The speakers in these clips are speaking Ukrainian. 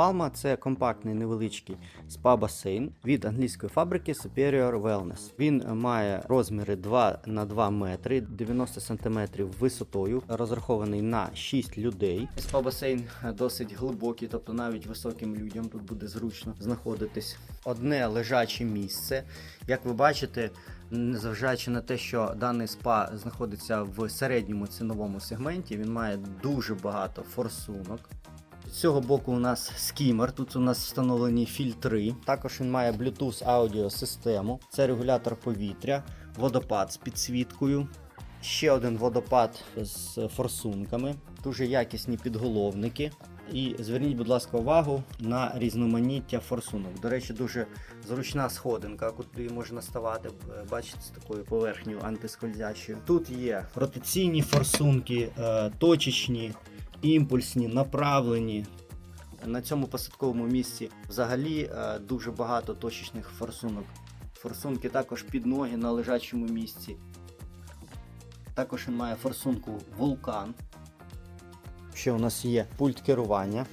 Palma це компактний невеличкий спа-басейн від англійської фабрики Superior Wellness. Він має розміри 2 на 2 метри, 90 сантиметрів висотою, розрахований на 6 людей. Спа-басейн досить глибокий, тобто навіть високим людям тут буде зручно знаходитись. Одне лежаче місце. Як ви бачите, незважаючи на те, що даний спа знаходиться в середньому ціновому сегменті, він має дуже багато форсунок. З цього боку у нас скімер, тут у нас встановлені фільтри. Також він має Bluetooth аудіосистему. Це регулятор повітря, водопад з підсвіткою. Ще один водопад з форсунками, дуже якісні підголовники. І зверніть, будь ласка, увагу на різноманіття форсунок. До речі, дуже зручна сходинка, куди можна ставати. Бачите, з такою поверхнею антискользячою. Тут є ротаційні форсунки, е, точечні, імпульсні, направлені. На цьому посадковому місці взагалі е, дуже багато точечних форсунок. Форсунки також під ноги на лежачому місці. Також він має форсунку вулкан. Ще у нас є пульт керування.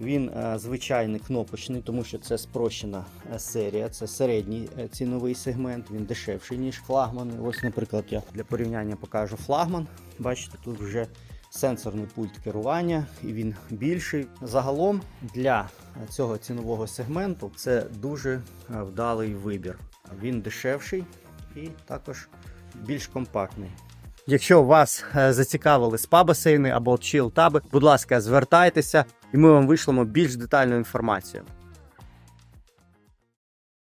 Він е, звичайний кнопочний, тому що це спрощена е, серія, це середній ціновий сегмент, він дешевший, ніж флагмани. Ось, наприклад, я для порівняння покажу флагман. Бачите, тут вже сенсорний пульт керування, і він більший. Загалом для цього цінового сегменту це дуже е, вдалий вибір. Він дешевший і також більш компактний. Якщо вас е, зацікавили спа-басейни або чил-таби, будь ласка, звертайтеся, і ми вам вишлемо більш детальну інформацію.